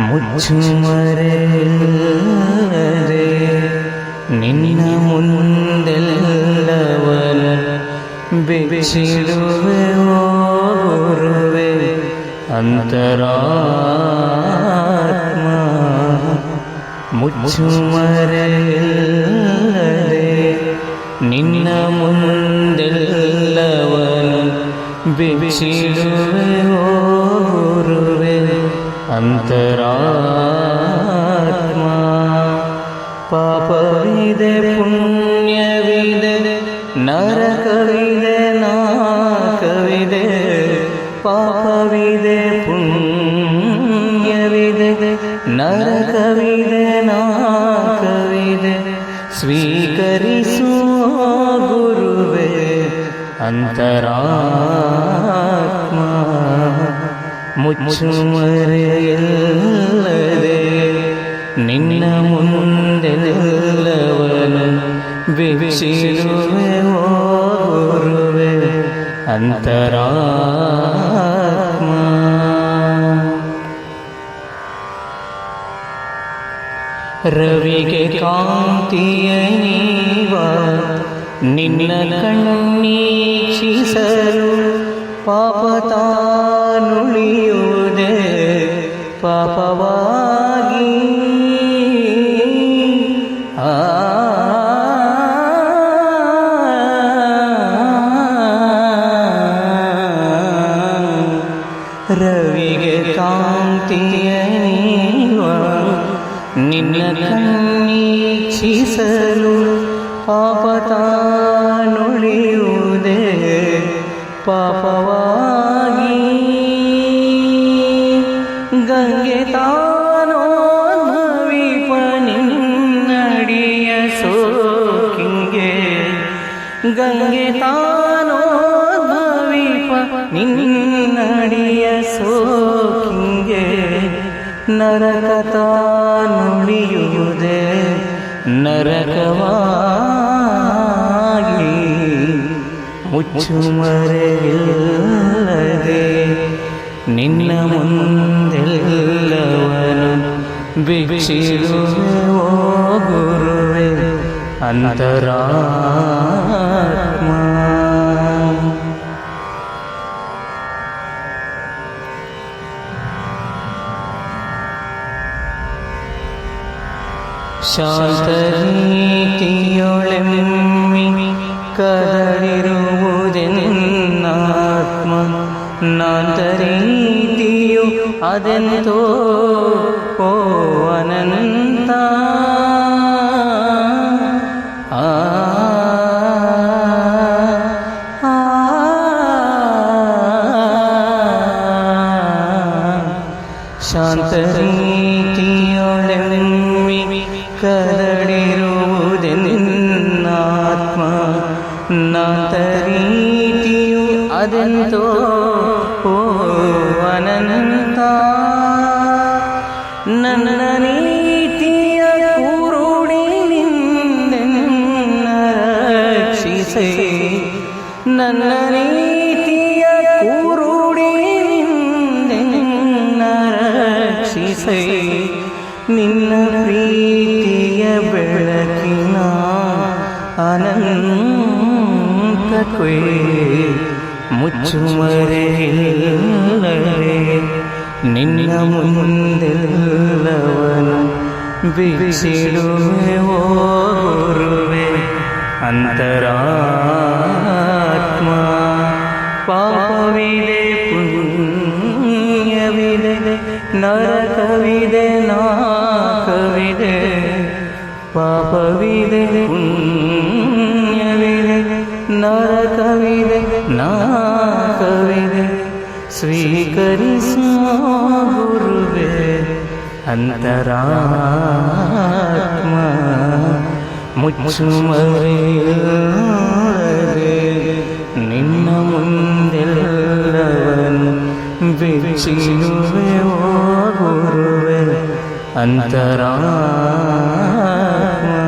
മുരേ നിന്ന മുന്തെല്ലവൻ ബിശിലുവോ അന്തരാത്മാ മുച്ചുമരല്ലേ നിന്ന മുന്തില്ലവൻ വിശിലുവേ അന്തരാത്മാ പാപവിധ പുണ്യവിധ നരകവി അന്തരാത്മാ മുച്ചുമറിയല്ലതേ നിന്ന മുന്തിലുള്ളവനും വിശിലുവേ ഓർവേ അന്തരാത്മാ ರವಿಗೆ ಕಾಂತಿಯ ನೀವಾ ನಿನ್ನ ಕಣ್ಣೀಕ್ಷಿಸಲು ಪಾಪ ತಾನುಳಿಯುವುದೇ ಪಾಪವಾಗಿ ಆ ರವಿಗೆ ಕಾಂತಿಯ ನಿನ್ನ ಕಣ್ಣೀಕ್ಷಿಸಲು ಆಪತ ನುಡಿಯುವುದೇ ಪಾಪವಾಗಿ ಗಂಗೆ ತಾನೋ ನಡಿಯ ಸೋಕಿಂಗೆ ಗಂಗೆ ತಾನೋ ಭವಿಪ ನಿನ್ನಡಿಯ ಸೋಕಿಂಗೆ ನರಕ ನುಡಿಯುವುದೇ ನರಕವಾ ಮುಚ್ಚುಮರೆಯಿಲ್ಲದೆ ನಿನ್ನ ಮುಂದೆಲ್ಲವನು ಭಿಕ್ಷಿರುವೆವೋ ಗುರುವೆ ಅಂತರಾತ್ಮ ശാന്തരീതിയോളെമ്മി കഥ ಅದೆಂತೋ ಓ ಅನಂತ ಆ ശാന്തരീതിയോടെമ്മി കരടിരുതെന്നാത്മ നാന്തരീതിയു അതെന്തോ ഓ അനന്ത ನನ್ನ ನೀತಿಯ ಕುರುಡಿನಿಂದ ರಕ್ಷಿಸೆ ನನ್ನ ನೀತಿಯ ಕುರುಡಿನಿಂದ ರಕ್ಷಿಸೆ ನಿನ್ನ ಪ್ರೀತಿಯ ಬೆಳಕಿನ അനന്തേ മുച്ചുമരേ ನಿನ್ನ ಮುಂದೆಲ್ಲವನು ಬಿಚ್ಚಿಡುವೆ ಓರುವೆ ಅಂತರಾತ್ಮ ಪಾಪವಿದೆ ಪುಣ್ಯವಿದೆ ನರಕವಿದೆ ನಾಕವಿದೆ ಸ್ವೀಕರಿಸು ಗುರುವೆ ಅಂತರಾತ್ಮ ಮುಚ್ಚು ಮರೆಯರೆ ನಿನ್ನ ಮುಂದೆಲ್ಲವನು ಬಿಚ್ಚಿರುವೆ ಓ ಗುರುವೆ ಅಂತರಾತ್ಮ